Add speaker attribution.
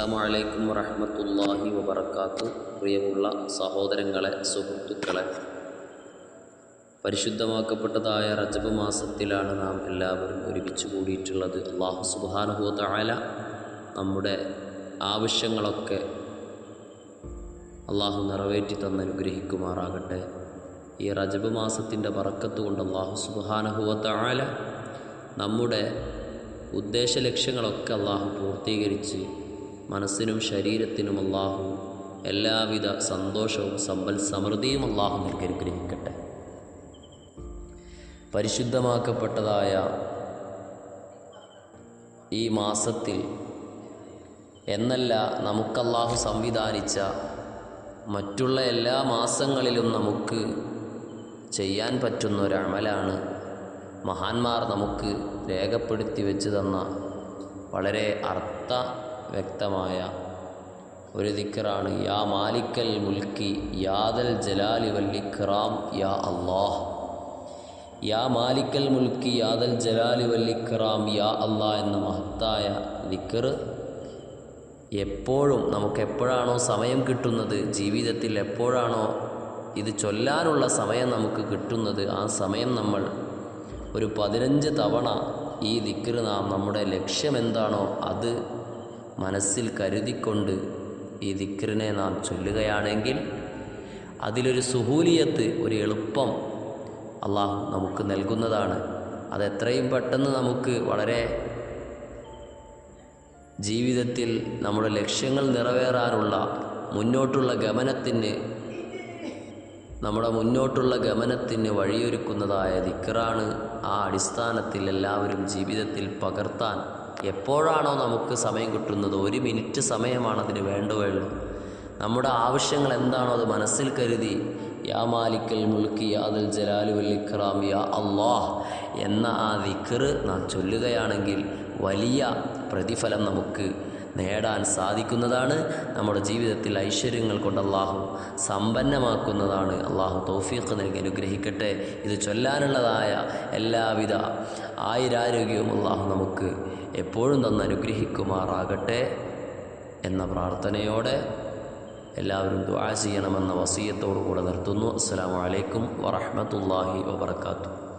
Speaker 1: അസ്സാം വലൈക്കും വറഹമത്തല്ലാഹി വബർക്കാത്തു പ്രിയമുള്ള സഹോദരങ്ങളെ സുഹൃത്തുക്കളെ പരിശുദ്ധമാക്കപ്പെട്ടതായ റജബ് മാസത്തിലാണ് നാം എല്ലാവരും ഒരുമിച്ച് കൂടിയിട്ടുള്ളത്. അള്ളാഹു സുബാനുഭൂതായ നമ്മുടെ ആവശ്യങ്ങളൊക്കെ അള്ളാഹു നിറവേറ്റി തന്ന് അനുഗ്രഹിക്കുമാറാകട്ടെ. ഈ റജബ് മാസത്തിന്റെ പറക്കത്ത് കൊണ്ട് അള്ളാഹു സുബാനുഭൂതായ നമ്മുടെ ഉദ്ദേശ ലക്ഷ്യങ്ങളൊക്കെ അള്ളാഹു പൂർത്തീകരിച്ച് മനസ്സിനും ശരീരത്തിനും അള്ളാഹു എല്ലാവിധ സന്തോഷവും സമ്പൽ സമൃദ്ധിയും അള്ളാഹു നൽകി അനുഗ്രഹിക്കട്ടെ. പരിശുദ്ധമാക്കപ്പെട്ടതായ ഈ മാസത്തിൽ എന്നല്ല നമുക്കല്ലാഹു സംവിധാനിച്ച മറ്റുള്ള എല്ലാ മാസങ്ങളിലും നമുക്ക് ചെയ്യാൻ പറ്റുന്ന ഒരു അമലാണ് മഹാന്മാർ നമുക്ക് രേഖപ്പെടുത്തി വെച്ച് തന്ന വളരെ അർത്ഥ വ്യക്തമായ ഒരു ദിക്കറാണ് യാ മാലിക്കൽ മുൽക്കി യാദൽ ജലാലി വല്ലിഖറാം യാ അള്ളാഹ് യാ മാലിക്കൽ മുൽക്കി യാദൽ ജലാലി വല്ലിഖറാം യാ അള്ളാഹ് എന്ന മഹത്തായ ദിക്കർ എപ്പോഴും നമുക്ക് എപ്പോഴാണോ സമയം കിട്ടുന്നത് ജീവിതത്തിൽ എപ്പോഴാണോ ഇത് ചൊല്ലാനുള്ള സമയം നമുക്ക് കിട്ടുന്നത് ആ സമയം നമ്മൾ ഒരു പതിനഞ്ച് തവണ ഈ ദിക്കർ നാം നമ്മുടെ ലക്ഷ്യമെന്താണോ അത് മനസ്സിൽ കരുതിക്കൊണ്ട് ഈ ദിക്കറിനെ നാം ചൊല്ലുകയാണെങ്കിൽ അതിലൊരു സുഹൂലിയത്ത് ഒരു എളുപ്പം അള്ളാഹു നമുക്ക് നൽകുന്നതാണ്. അതെത്രയും പെട്ടെന്ന് നമുക്ക് വളരെ ജീവിതത്തിൽ നമ്മുടെ ലക്ഷ്യങ്ങൾ നിറവേറാനുള്ള മുന്നോട്ടുള്ള ഗമനത്തിന് നമ്മുടെ മുന്നോട്ടുള്ള ഗമനത്തിന് വഴിയൊരുക്കുന്നതായ ദിക്കറാണ് ആ അടിസ്ഥാനത്തിൽ എല്ലാവരും ജീവിതത്തിൽ പകർത്താൻ എപ്പോഴാണോ നമുക്ക് സമയം കിട്ടുന്നത് ഒരു മിനിറ്റ് സമയമാണ് അതിന് വേണ്ടുകയുള്ളൂ. നമ്മുടെ ആവശ്യങ്ങൾ എന്താണോ അത് മനസ്സിൽ കരുതി യാ മാലിക്കൽ മുൽക്കി യാദൽ ജലാലു വല്ലിഖറാം യാ അള്ളാഹ് എന്ന ആ ദിക്കർ നാം ചൊല്ലുകയാണെങ്കിൽ വലിയ പ്രതിഫലം നമുക്ക് നേടാൻ സാധിക്കുന്നതാണ് നമ്മുടെ ജീവിതത്തിൽ ഐശ്വര്യങ്ങൾ കൊണ്ട് അള്ളാഹു സമ്പന്നമാക്കുന്നതാണ്. അള്ളാഹു തൗഫീഖ് നൽകി അനുഗ്രഹിക്കട്ടെ. ഇത് ചൊല്ലാനുള്ളതായ എല്ലാവിധ ആയുരാരോഗ്യവും അള്ളാഹു നമുക്ക് എപ്പോഴും തന്ന് അനുഗ്രഹിക്കുമാറാകട്ടെ എന്ന പ്രാർത്ഥനയോടെ എല്ലാവരും ദുആ ചെയ്യണമെന്ന വസീയത്തോടു കൂടെ നിർത്തുന്നു. അസ്സാം വലൈക്കും വറഹമത്തല്ലാഹി വബർക്കാത്തു